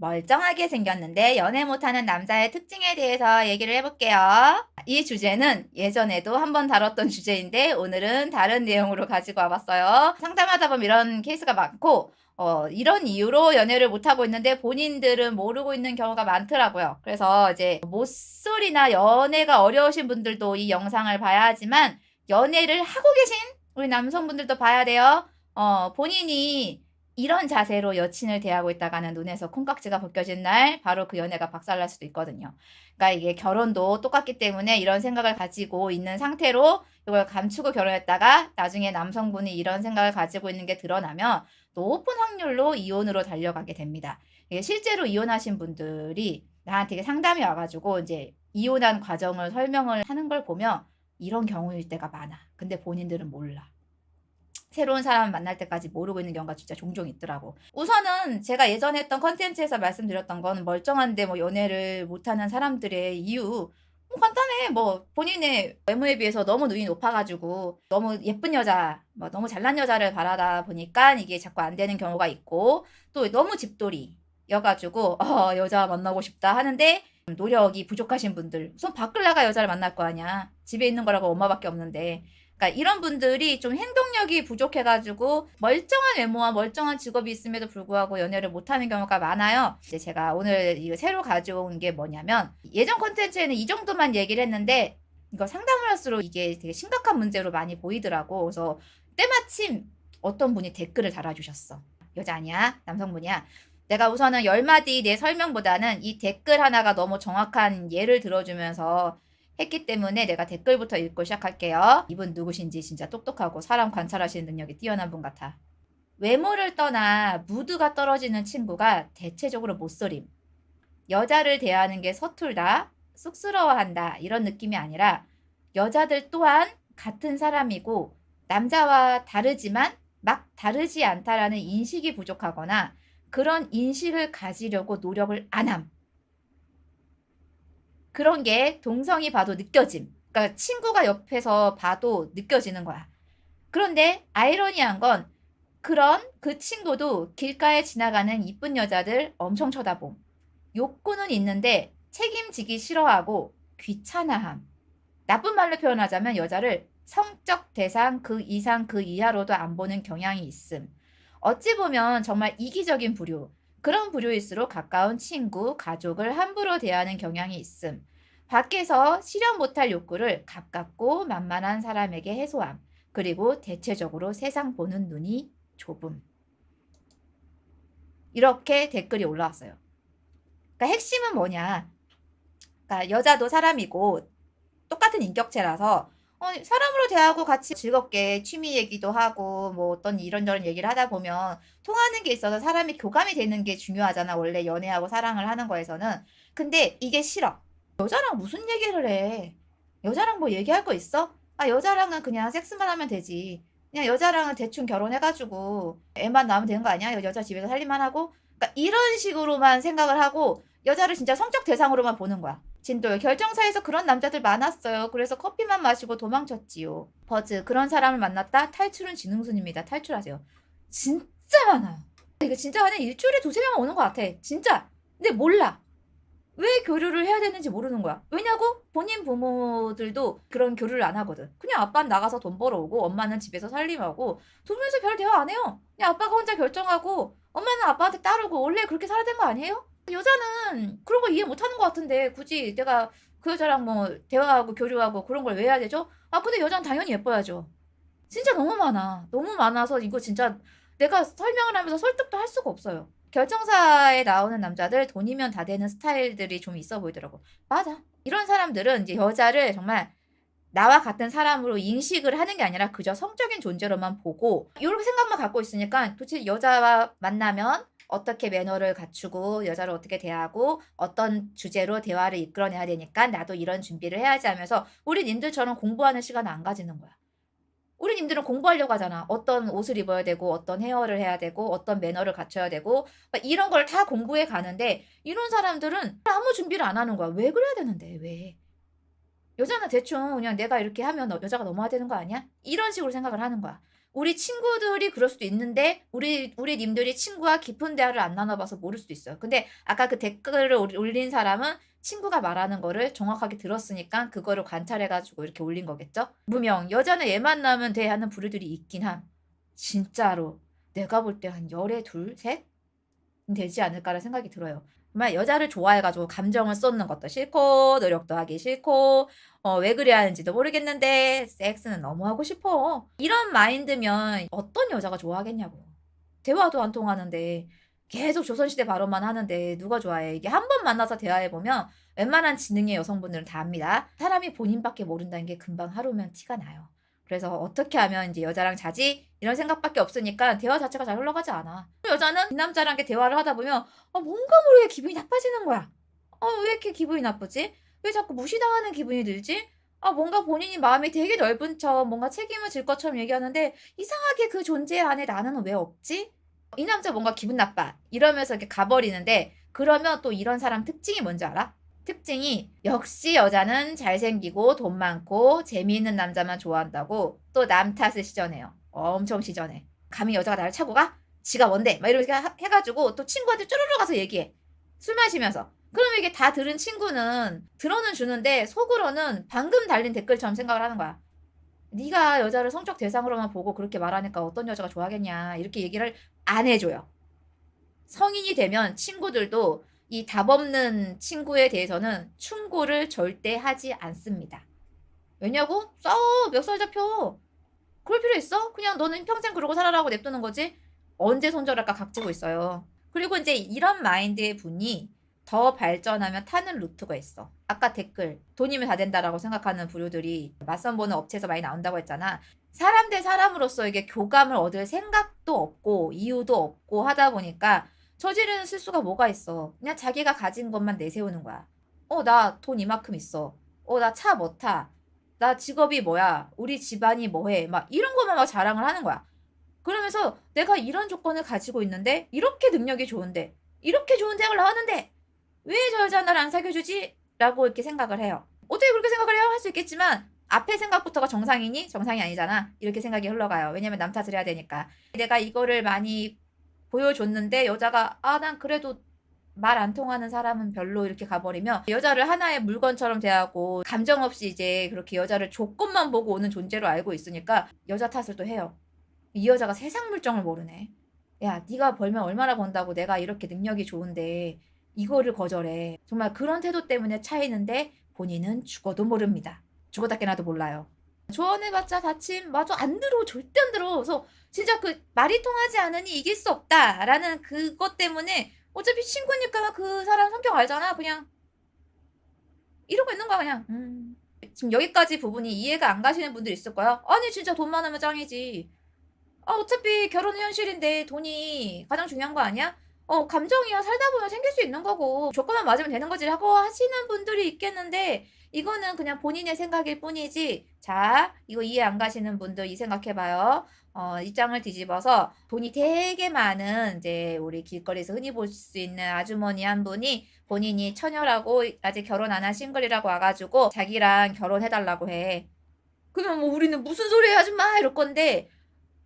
멀쩡하게 생겼는데 연애 못하는 남자의 특징에 대해서 얘기를 해볼게요. 이 주제는 예전에도 한번 다뤘던 주제인데 오늘은 다른 내용으로 가지고 와봤어요. 상담하다 보면 이런 케이스가 많고 어, 이런 이유로 연애를 못하고 있는데 본인들은 모르고 있는 경우가 많더라고요. 그래서 이제 모쏠이나 연애가 어려우신 분들도 이 영상을 봐야 하지만 연애를 하고 계신 우리 남성분들도 봐야 돼요. 어, 본인이 이런 자세로 여친을 대하고 있다가는 눈에서 콩깍지가 벗겨진 날 바로 그 연애가 박살날 수도 있거든요. 그러니까 이게 결혼도 똑같기 때문에 이런 생각을 가지고 있는 상태로 이걸 감추고 결혼했다가 나중에 남성분이 이런 생각을 가지고 있는 게 드러나면 높은 확률로 이혼으로 달려가게 됩니다. 이게 실제로 이혼하신 분들이 나한테 상담이 와가지고 이제 이혼한 과정을 설명을 하는 걸 보면 이런 경우일 때가 많아. 근데 본인들은 몰라. 새로운 사람 만날 때까지 모르고 있는 경우가 진짜 종종 있더라고. 우선은 제가 예전에 했던 컨텐츠에서 말씀드렸던 건 멀쩡한데 뭐 연애를 못하는 사람들의 이유 뭐 간단해. 뭐 본인의 외모에 비해서 너무 눈이 높아가지고 너무 예쁜 여자, 뭐 너무 잘난 여자를 바라다 보니까 이게 자꾸 안 되는 경우가 있고 또 너무 집돌이여가지고 어, 여자 만나고 싶다 하는데 노력이 부족하신 분들 우선 밖을 나가 여자를 만날 거 아니야. 집에 있는 거라고 엄마밖에 없는데 그러니까 이런 분들이 좀 행동력이 부족해가지고 멀쩡한 외모와 멀쩡한 직업이 있음에도 불구하고 연애를 못하는 경우가 많아요. 이제 제가 오늘 이거 새로 가져온 게 뭐냐면 예전 콘텐츠에는 이 정도만 얘기를 했는데 이거 상담을 할수록 이게 되게 심각한 문제로 많이 보이더라고. 그래서 때마침 어떤 분이 댓글을 달아주셨어. 여자 아니야? 남성분이야. 내가 우선은 열 마디 내 설명보다는 이 댓글 하나가 너무 정확한 예를 들어주면서 했기 때문에 내가 댓글부터 읽고 시작할게요. 이분 누구신지 진짜 똑똑하고 사람 관찰하시는 능력이 뛰어난 분 같아. 외모를 떠나 무드가 떨어지는 친구가 대체적으로 못소림. 여자를 대하는 게 서툴다, 쑥스러워한다 이런 느낌이 아니라 여자들 또한 같은 사람이고 남자와 다르지만 막 다르지 않다라는 인식이 부족하거나 그런 인식을 가지려고 노력을 안 함. 그런 게 동성이 봐도 느껴짐. 그러니까 친구가 옆에서 봐도 느껴지는 거야. 그런데 아이러니한 건 그런 그 친구도 길가에 지나가는 이쁜 여자들 엄청 쳐다봄. 욕구는 있는데 책임지기 싫어하고 귀찮아함. 나쁜 말로 표현하자면 여자를 성적 대상 그 이상 그 이하로도 안 보는 경향이 있음. 어찌 보면 정말 이기적인 부류. 그런 부류일수록 가까운 친구, 가족을 함부로 대하는 경향이 있음. 밖에서 실현 못할 욕구를 가깝고 만만한 사람에게 해소함. 그리고 대체적으로 세상 보는 눈이 좁음. 이렇게 댓글이 올라왔어요. 그러니까 핵심은 뭐냐? 그러니까 여자도 사람이고 똑같은 인격체라서 어, 사람으로 대하고 같이 즐겁게 취미 얘기도 하고 뭐 어떤 이런저런 얘기를 하다 보면 통하는 게 있어서 사람이 교감이 되는 게 중요하잖아. 원래 연애하고 사랑을 하는 거에서는. 근데 이게 싫어. 여자랑 무슨 얘기를 해? 여자랑 뭐 얘기할 거 있어? 아, 여자랑은 그냥 섹스만 하면 되지. 그냥 여자랑은 대충 결혼해가지고 애만 낳으면 되는 거 아니야? 여자 집에서 살림만 하고? 그러니까 이런 식으로만 생각을 하고 여자를 진짜 성적 대상으로만 보는 거야. 진도요. 결정사에서 그런 남자들 많았어요. 그래서 커피만 마시고 도망쳤지요. 버즈, 그런 사람을 만났다? 탈출은 지능순입니다. 탈출하세요. 진짜 많아요. 이거 진짜 한 일주일에 두세 명 오는 것 같아. 진짜. 근데 몰라. 왜 교류를 해야 되는지 모르는 거야. 왜냐고? 본인 부모들도 그런 교류를 안 하거든. 그냥 아빠는 나가서 돈 벌어오고 엄마는 집에서 살림하고 두 명이서 별 대화 안 해요. 그냥 아빠가 혼자 결정하고 엄마는 아빠한테 따르고 원래 그렇게 살아야 되는 거 아니에요? 여자는 그런 거 이해 못 하는 것 같은데 굳이 내가 그 여자랑 뭐 대화하고 교류하고 그런 걸 왜 해야 되죠? 아 근데 여자는 당연히 예뻐야죠. 진짜 너무 많아. 너무 많아서 이거 진짜 내가 설명을 하면서 설득도 할 수가 없어요. 결정사에 나오는 남자들 돈이면 다 되는 스타일들이 좀 있어 보이더라고. 맞아. 이런 사람들은 이제 여자를 정말 나와 같은 사람으로 인식을 하는 게 아니라 그저 성적인 존재로만 보고 이렇게 생각만 갖고 있으니까 도대체 여자와 만나면 어떻게 매너를 갖추고 여자를 어떻게 대하고 어떤 주제로 대화를 이끌어내야 되니까 나도 이런 준비를 해야지 하면서 우리 님들처럼 공부하는 시간을 안 가지는 거야. 우리 님들은 공부하려고 하잖아. 어떤 옷을 입어야 되고 어떤 헤어를 해야 되고 어떤 매너를 갖춰야 되고 막 이런 걸 다 공부해 가는데 이런 사람들은 아무 준비를 안 하는 거야. 왜 그래야 되는데 왜? 여자는 대충 그냥 내가 이렇게 하면 여자가 넘어야 되는 거 아니야? 이런 식으로 생각을 하는 거야. 우리 친구들이 그럴 수도 있는데 우리 우리 님들이 친구와 깊은 대화를 안 나눠봐서 모를 수도 있어요. 근데 아까 그 댓글을 올- 올린 사람은 친구가 말하는 거를 정확하게 들었으니까 그거를 관찰해가지고 이렇게 올린 거겠죠? 분명 여자는 얘 만나면 돼 하는 부류들이 있긴 함. 진짜로 내가 볼 때 한 열에 둘, 셋 되지 않을까라는 생각이 들어요. 정말 여자를 좋아해가지고 감정을 쏟는 것도 싫고 노력도 하기 싫고 어, 왜 그래야 하는지도 모르겠는데 섹스는 너무 하고 싶어. 이런 마인드면 어떤 여자가 좋아하겠냐고. 대화도 안 통하는데 계속 조선시대 발언만 하는데 누가 좋아해. 이게 한 번 만나서 대화해보면 웬만한 지능의 여성분들은 다 압니다. 사람이 본인밖에 모른다는 게 금방 하루면 티가 나요. 그래서 어떻게 하면 이제 여자랑 자지? 이런 생각밖에 없으니까 대화 자체가 잘 흘러가지 않아. 여자는 이 남자랑 대화를 하다 보면 어, 뭔가 모르게 기분이 나빠지는 거야. 어, 왜 이렇게 기분이 나쁘지? 왜 자꾸 무시당하는 기분이 들지? 아, 뭔가 본인이 마음이 되게 넓은 척, 뭔가 책임을 질 것처럼 얘기하는데, 이상하게 그 존재 안에 나는 왜 없지? 이 남자 뭔가 기분 나빠. 이러면서 이렇게 가버리는데, 그러면 또 이런 사람 특징이 뭔지 알아? 특징이, 역시 여자는 잘생기고 돈 많고 재미있는 남자만 좋아한다고 또 남 탓을 시전해요. 엄청 시전해. 감히 여자가 나를 차고 가? 지가 뭔데? 막 이렇게 하- 해가지고 또 친구한테 쪼르르 가서 얘기해. 술 마시면서. 그러면 이게 다 들은 친구는 들어는 주는데 속으로는 방금 달린 댓글처럼 생각을 하는 거야. 네가 여자를 성적 대상으로만 보고 그렇게 말하니까 어떤 여자가 좋아하겠냐 이렇게 얘기를 안 해줘요. 성인이 되면 친구들도 이 답 없는 친구에 대해서는 충고를 절대 하지 않습니다. 왜냐고? 싸워 몇살 잡혀. 그럴 필요 있어? 그냥 너는 평생 그러고 살아라고 냅두는 거지. 언제 손절할까 각지고 있어요. 그리고 이제 이런 마인드의 분이 더 발전하면 타는 루트가 있어. 아까 댓글 돈이면 다 된다라고 생각하는 부류들이 맞선 보는 업체에서 많이 나온다고 했잖아. 사람 대 사람으로서 이게 교감을 얻을 생각도 없고 이유도 없고 하다 보니까 저지르는 실수가 뭐가 있어. 그냥 자기가 가진 것만 내세우는 거야. 어, 나 돈 이만큼 있어. 어, 나 차 뭐 타. 나 직업이 뭐야. 우리 집안이 뭐해. 막 이런 것만 막 자랑을 하는 거야. 그러면서 내가 이런 조건을 가지고 있는데 이렇게 능력이 좋은데 이렇게 좋은 대학을 나왔는데 왜 저 여자 나를 안 사귀어주지? 라고 이렇게 생각을 해요. 어떻게 그렇게 생각을 해요? 할 수 있겠지만 앞에 생각부터가 정상이니 정상이 아니잖아. 이렇게 생각이 흘러가요. 왜냐면 남 탓을 해야 되니까. 내가 이거를 많이 보여줬는데 여자가 아 난 그래도 말 안 통하는 사람은 별로 이렇게 가버리면 여자를 하나의 물건처럼 대하고 감정 없이 이제 그렇게 여자를 조건만 보고 오는 존재로 알고 있으니까 여자 탓을 또 해요. 이 여자가 세상 물정을 모르네. 야, 네가 벌면 얼마나 번다고 내가 이렇게 능력이 좋은데 이거를 거절해. 정말 그런 태도 때문에 차이는데 본인은 죽어도 모릅니다. 죽었다 깨나도 몰라요. 조언해봤자 다침 마저 안 들어 절대 안 들어. 그래서 진짜 그 말이 통하지 않으니 이길 수 없다라는 그것 때문에 어차피 친구니까 그 사람 성격 알잖아. 그냥 이러고 있는 거야 그냥. 음. 지금 여기까지 부분이 이해가 안 가시는 분들 있을 거야. 아니 진짜 돈 많으면 짱이지. 아 어차피 결혼은 현실인데 돈이 가장 중요한 거 아니야? 어 감정이야 살다 보면 생길 수 있는 거고 조건만 맞으면 되는 거지 하고 하시는 분들이 있겠는데 이거는 그냥 본인의 생각일 뿐이지. 자, 이거 이해 안 가시는 분들 이 생각해봐요. 어, 입장을 뒤집어서 돈이 되게 많은 이제 우리 길거리에서 흔히 볼 수 있는 아주머니 한 분이 본인이 처녀라고 아직 결혼 안 한 싱글이라고 와가지고 자기랑 결혼해달라고 해. 그러면 뭐 우리는 무슨 소리 해 아줌마 이럴 건데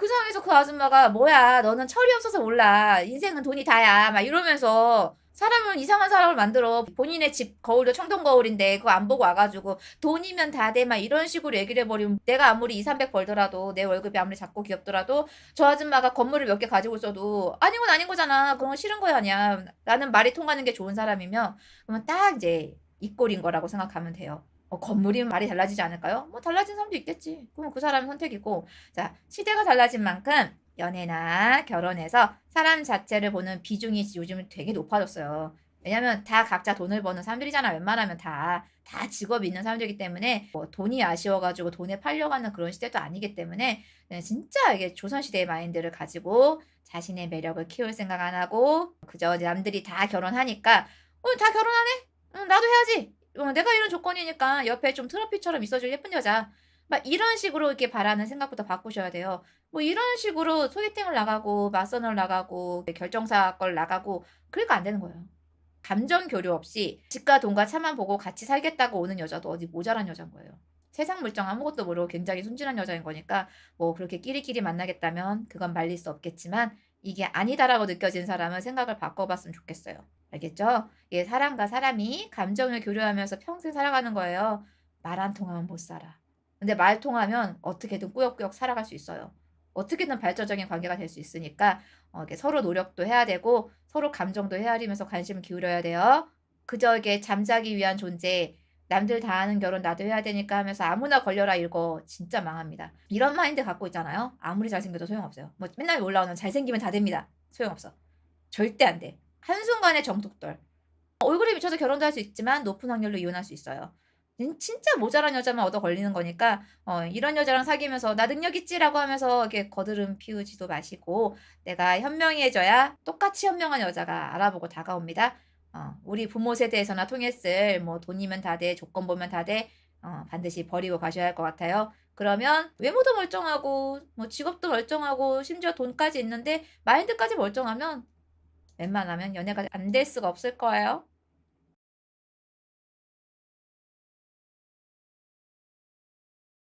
그 상황에서 그 아줌마가 뭐야 너는 철이 없어서 몰라 인생은 돈이 다야 막 이러면서 사람은 이상한 사람을 만들어. 본인의 집 거울도 청동 거울인데 그거 안 보고 와가지고 돈이면 다 돼 막 이런 식으로 얘기를 해버리면 내가 아무리 2, 300 벌더라도 내 월급이 아무리 작고 귀엽더라도 저 아줌마가 건물을 몇 개 가지고 있어도 아닌 건 아닌 거잖아 그건 싫은 거야 아니야 나는 말이 통하는 게 좋은 사람이면 그러면 딱 이제 이 꼴인 거라고 생각하면 돼요 어, 건물이면 말이 달라지지 않을까요? 뭐 달라진 사람도 있겠지 그럼 그 사람의 선택이고 자 시대가 달라진 만큼 연애나 결혼해서 사람 자체를 보는 비중이 요즘 되게 높아졌어요. 왜냐면 다 각자 돈을 버는 사람들이잖아. 웬만하면 다, 다 직업이 있는 사람들이기 때문에 뭐 돈이 아쉬워가지고 돈에 팔려가는 그런 시대도 아니기 때문에 네, 진짜 이게 조선시대의 마인드를 가지고 자신의 매력을 키울 생각 안 하고 그저 남들이 다 결혼하니까 어, 다 결혼하네? 응, 나도 해야지. 어, 내가 이런 조건이니까 옆에 좀 트로피처럼 있어줄 예쁜 여자. 막 이런 식으로 이렇게 바라는 생각부터 바꾸셔야 돼요. 뭐 이런 식으로 소개팅을 나가고 맞선을 나가고 결정사 걸 나가고 그러니까 안 되는 거예요. 감정 교류 없이 집과 돈과 차만 보고 같이 살겠다고 오는 여자도 어디 모자란 여자인 거예요. 세상 물정 아무것도 모르고 굉장히 순진한 여자인 거니까 뭐 그렇게 끼리끼리 만나겠다면 그건 말릴 수 없겠지만 이게 아니다라고 느껴진 사람은 생각을 바꿔봤으면 좋겠어요. 알겠죠? 예, 사람과 사람이 감정을 교류하면서 평생 살아가는 거예요. 말 안 통하면 못 살아. 근데 말 통하면 어떻게든 꾸역꾸역 살아갈 수 있어요. 어떻게든 발전적인 관계가 될 수 있으니까 어, 서로 노력도 해야 되고 서로 감정도 헤아리면서 관심을 기울여야 돼요. 그저 이게 잠자기 위한 존재, 남들 다 하는 결혼 나도 해야 되니까 하면서 아무나 걸려라 이거 진짜 망합니다. 이런 마인드 갖고 있잖아요. 아무리 잘생겨도 소용없어요. 뭐 맨날 올라오는 잘생기면 다 됩니다. 소용없어. 절대 안 돼. 한순간에 정독돌. 얼굴이 미쳐서 결혼도 할 수 있지만 높은 확률로 이혼할 수 있어요. 진- 진짜 모자란 여자만 얻어 걸리는 거니까 어, 이런 여자랑 사귀면서 나 능력 있지라고 하면서 이렇게 거드름 피우지도 마시고 내가 현명해져야 똑같이 현명한 여자가 알아보고 다가옵니다. 어, 우리 부모 세대에서나 통했을 뭐 돈이면 다 돼, 조건 보면 다 돼, 어, 반드시 버리고 가셔야 할 것 같아요. 그러면 외모도 멀쩡하고 뭐 직업도 멀쩡하고 심지어 돈까지 있는데 마인드까지 멀쩡하면 웬만하면 연애가 안 될 수가 없을 거예요.